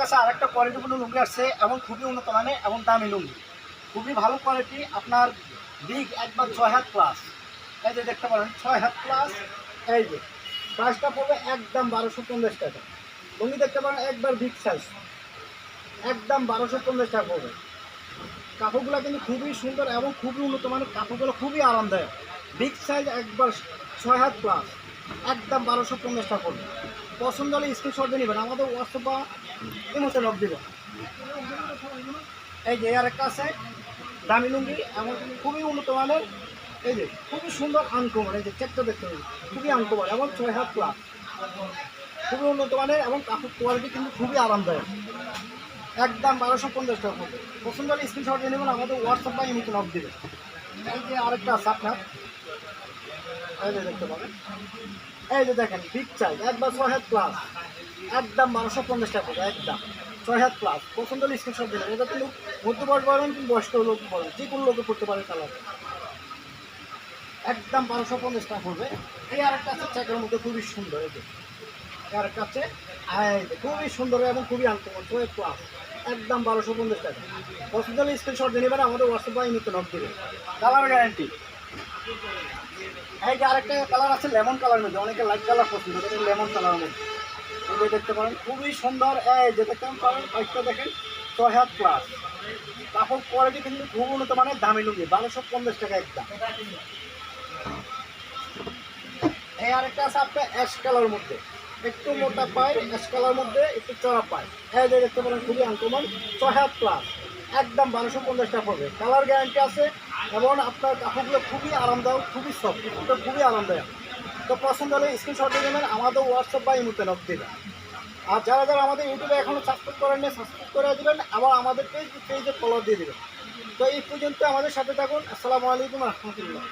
কাছে আরেকটা কোয়ালিটিপূর্ণ লুঙ্গি আসছে, এবং খুবই উন্নত মানের এবং দামি লুঙ্গি। খুবই ভালো কোয়ালিটি আপনার বিগ একবার ছয় হাত প্লাস এই যে দেখতে পারেন ছয় হাত প্লাস এই যে। প্রাইসটা পড়বে একদম বারোশো পঞ্চাশ টাকা। লুঙ্গি দেখতে পারেন, একবার বিগ সাইজ একদম বারোশো পঞ্চাশ টাকা পড়বে। কাপড়গুলো কিন্তু খুবই সুন্দর এবং খুবই উন্নত মানের, কাপড়গুলো খুবই আরামদায়ক। বিগ সাইজ একবার ছয় হাত প্লাস একদম বারোশো পঞ্চাশ টাকা পড়বে পছন্দ হলে স্ক্রিনশট দিয়ে নেবেন, আমাদের হোয়াটসঅ্যাপ বা ইমোতে লক দেবেন। এই যে আর একটা আছে, দামি লুঙ্গি, এমন খুবই উন্নত মানের, এই যে, খুবই সুন্দর আনকমন এই যে চেকটা দেখতে পাবেন খুবই আনকমন এবং ছয় হাত প্লাস খুবই উন্নত মানের এবং কাপড় কোয়ালিটি কিন্তু খুবই আরামদায়ক। একদম বারোশো পঞ্চাশ টাকা পছন্দ হলে স্ক্রিনশট দিয়ে নেবেন, আমাদের হোয়াটসঅ্যাপ বা ইমোতে লক দেবেন। এই যে আরেকটা আছে আপনার এই যে দেখেন বিগ একবার ছয় হাত প্লাস একদম বারোশো পঞ্চাশ টাকা একদম। ছয় হাত প্লাস এটা মধ্যবয়স বয়স্ক লোক যে কোনো লোকে পড়তে পারে কালার একদম বারোশো পঞ্চাশ টাকা পড়বে। এই আরেকটা আছে চেকের মধ্যে খুবই সুন্দর, এই যে। আরেকটা আছে খুবই সুন্দর এবং খুবই আনকমন ছয় প্লাস একদম বারোশো পঞ্চাশ টাকা। পছন্দ হলে স্ক্রিনশট দিয়ে নেবেন, আমাদের হোয়াটসঅ্যাপ বা ইমেতে নক কালার গ্যারান্টি এই যে আরেকটা আছে এই খুবই সুন্দর। এই খুব উন্নত দামি লুঙ্গি, বারোশো পঞ্চাশ টাকা এই আছে আপনার অ্যাশ মধ্যে। একটু মোটা পাই অ্যাশ মধ্যে, একটু চড়া পাই এই যে দেখতে পারেন, খুবই আনকমন ছয় হাত প্লাস একদম বারোশো পঞ্চাশ টাকা পড়বে। কালার গ্যারান্টি আছে এবং আপনার কাপড়গুলো খুবই আরামদায়ক, খুবই সফট খুবই আরামদায়ক। তো পছন্দ হলে স্ক্রিনশট দিয়ে দেবেন, আমাদের হোয়াটসঅ্যাপ বা ইমুতে নক দেবেন। আর যারা যারা আমাদের ইউটিউবে এখনও সাবস্ক্রাইব করেন না সাবস্ক্রাইব করে দেবেন, আবার আমাদের পেজ পেজে ফলো দিয়ে দেবেন। তো এই পর্যন্ত আমাদের সাথে থাকুন, আসসালামু আলাইকুম, রহমতুল্লাহ।